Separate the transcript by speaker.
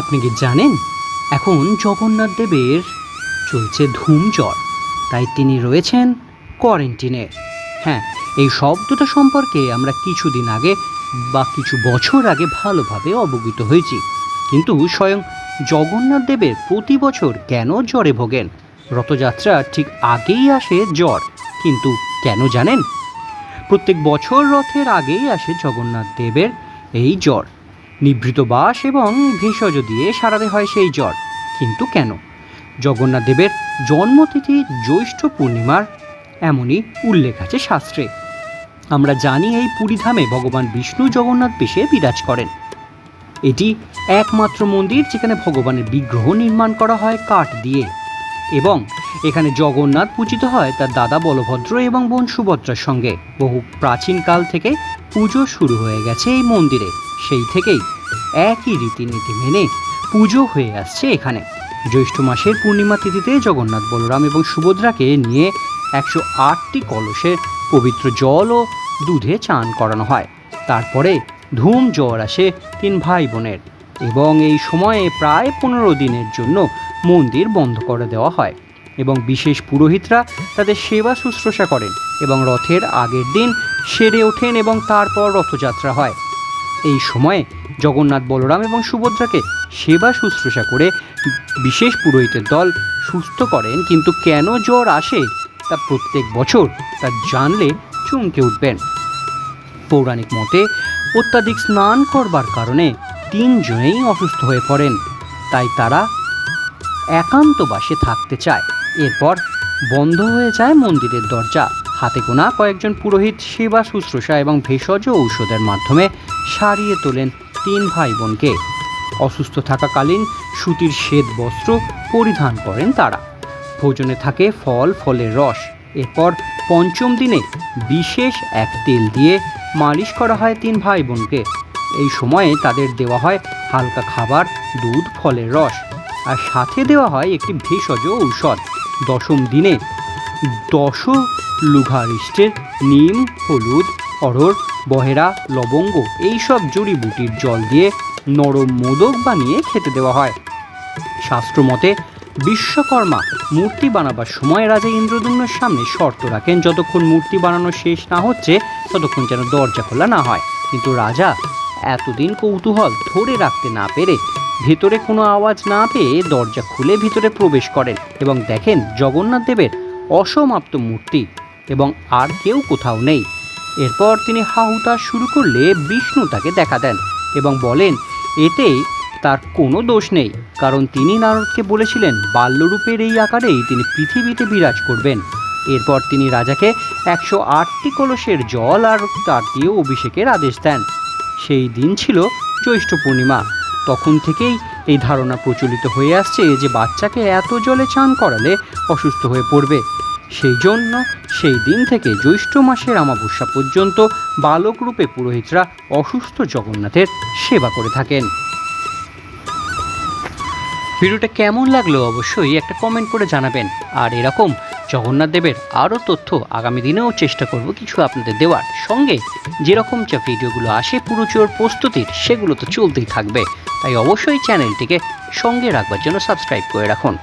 Speaker 1: আপনি কি জানেন? এখন জগন্নাথ দেবের চলছে ধুম জ্বর তাই তিনি রয়েছেন কোয়ারেন্টিনে হ্যাঁ এই শব্দটা সম্পর্কে আমরা কিছুদিন আগে বা কিছু বছর আগে ভালোভাবে অবগত হয়েছি। কিন্তু স্বয়ং জগন্নাথ দেবের প্রতি বছর কেন জ্বরে ভোগেন? রথযাত্রার ঠিক আগেই আসে জ্বর, কিন্তু কেন জানেন? প্রত্যেক বছর রথের আগেই আসে জগন্নাথ দেবের এই জ্বর। নিভৃত বাস এবং ভেষজ দিয়ে সারাতে হয় সেই জ্বর। কিন্তু কেন? জগন্নাথ দেবের জন্মতিথি জ্যৈষ্ঠ পূর্ণিমার এমনই উল্লেখ আছে শাস্ত্রে। আমরা জানি এই পুরীধামে ভগবান বিষ্ণু জগন্নাথ বেশে বিরাজ করেন। এটি একমাত্র মন্দির যেখানে ভগবানের বিগ্রহ নির্মাণ করা হয় কাঠ দিয়ে এবং এখানে জগন্নাথ পূজিত হয় তার দাদা বলভদ্র এবং বোন সুভদ্রার সঙ্গে। বহু প্রাচীনকাল থেকে পুজো শুরু হয়ে গেছে এই মন্দিরে। সেই থেকেই একই রীতিনীতি মেনে পুজো হয়ে আসছে এখানে। জ্যৈষ্ঠ মাসের পূর্ণিমা তিথিতে জগন্নাথ, বলরাম এবং সুভদ্রাকে নিয়ে একশো আটটি কলসে পবিত্র জল ও দুধে চান করানো হয়। তারপরে ধুম জ্বর আসে তিন ভাই বোনের এবং এই সময়ে প্রায় পনেরো দিনের জন্য মন্দির বন্ধ করে দেওয়া হয় এবং বিশেষ পুরোহিতরা তাদের সেবা শুশ্রূষা করেন এবং রথের আগের দিন সেরে ওঠেন এবং তারপর রথযাত্রা হয়। এই সময়ে জগন্নাথ বলরাম এবং সুভদ্রাকে সেবা শুশ্রূষা করে বিশেষ পুরোহিতের দল সুস্থ করেন, কিন্তু কেন জ্বর আসে তা প্রত্যেক বছর তা জানলে চমকে উঠবেন। পৌরাণিক মতে অত্যাধিক স্নান করবার কারণে তিনজনেই অসুস্থ হয়ে পড়েন, তাই তারা একান্তবাসে থাকতে চায়। এরপর বন্ধ হয়ে যায় মন্দিরের দরজা। হাতে গোনা কয়েকজন পুরোহিত সেবা, শুশ্রূষা এবং ভেষজ ঔষধের মাধ্যমে সারিয়ে তোলেন তিন ভাই বোনকে অসুস্থ থাকাকালীন সুতির শ্বেত বস্ত্র পরিধান করেন তারা। ভোজনে থাকে ফল, ফলের রস। এরপর পঞ্চম দিনে বিশেষ এক তেল দিয়ে মালিশ করা হয় তিন ভাই বোনকে এই সময়ে তাদের দেওয়া হয় হালকা খাবার, দুধ, ফলের রস। আর সাথে দেওয়া হয় একটি ভেষজ ঔষধ। দশম দিনে দশ লুঘারিষ্টের নিম হলুদ অরহর বহেরা, লবঙ্গ এইসব জড়িবুটির জল দিয়ে নরম মোদক বানিয়ে খেতে দেওয়া হয়। শাস্ত্রমতে বিশ্বকর্মা মূর্তি বানাবার সময় রাজা ইন্দ্রদুম্নের সামনে শর্ত রাখেন, যতক্ষণ মূর্তি বানানো শেষ না হচ্ছে, ততক্ষণ যেন দরজা খোলা না হয়। কিন্তু রাজা এতদিন কৌতূহল ধরে রাখতে না পেরে ভেতরে কোনো আওয়াজ না পেয়ে দরজা খুলে ভিতরে প্রবেশ করেন এবং দেখেন জগন্নাথ দেবের অসমাপ্ত মূর্তি এবং আর কেউ কোথাও নেই। এরপর তিনি হাহুতাশ শুরু করলে বিষ্ণু তাকে দেখা দেন এবং বলেন এতে তার কোনো দোষ নেই, কারণ তিনি নারদকে বলেছিলেন বাল্যরূপের এই আকারেই তিনি পৃথিবীতে বিরাজ করবেন। এরপর তিনি রাজাকে একশো আটটি কলসের জল আর তার দিয়ে অভিষেকের আদেশ দেন। সেই দিন ছিল জ্যৈষ্ঠ পূর্ণিমা। তখন থেকেই এই ধারণা প্রচলিত হয়ে আসছে যে বাচ্চাকে এত জলে চান করালে অসুস্থ হয়ে পড়বে। সেই জন্য সেই দিন থেকে জ্যৈষ্ঠ মাসের অমাবস্যা পর্যন্ত বালক রূপে পুরোহিতরা অসুস্থ জগন্নাথের সেবা করে থাকেন। ভিডিওটা কেমন লাগল অবশ্যই একটা কমেন্ট করে জানাবেন। আর এরকম জগন্নাথ দেবের আরও তথ্য আগামী দিনেও চেষ্টা করব কিছু আপনাদের দেওয়ার। সঙ্গে যেরকম যা ভিডিওগুলো আসে পুরোচোর প্রস্তুতির, সেগুলো তো চলতেই থাকবে। তাই অবশ্যই চ্যানেলটিকে সঙ্গে রাখবার জন্য সাবস্ক্রাইব করে রাখুন।